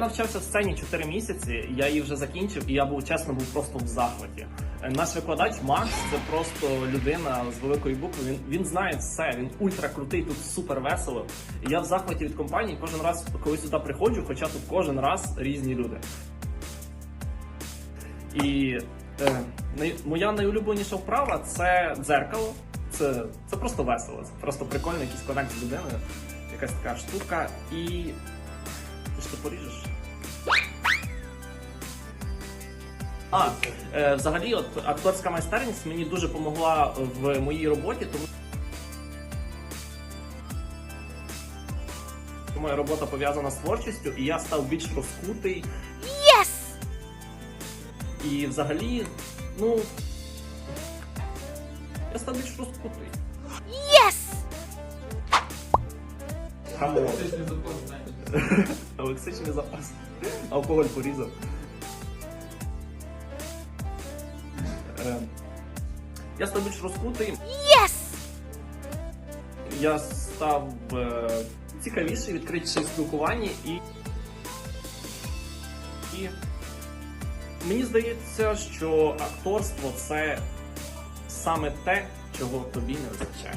навчався в сцені 4 місяці, я її вже закінчив, і я був чесно був просто в захваті. Наш викладач Макс це просто людина з великої букви. Він, він знає все, він ультра крутий, тут супер весело. Я в захваті від компанії кожен раз, коли сюди приходжу, хоча тут кожен раз різні люди. І е, моя найулюбленіша вправа це дзеркало. Це, це просто весело, це просто прикольний якийсь конект з людиною. Якась така штука. І. Ти що поріжеш? А, е, взагалі, от акторська майстерність мені дуже допомогла в моїй роботі, тому моя робота пов'язана з творчістю, і я став більш розкутий. Yes! І взагалі, ну. Я став більш розкутий. Yes! Хамон. Лексичний запас. Алкоголь порізав. Е, Я став більш розкутий. Yes! Я став е, цікавіший, відкритіший в спілкуванні і. І мені здається, що акторство це саме те, чого тобі не вистачає.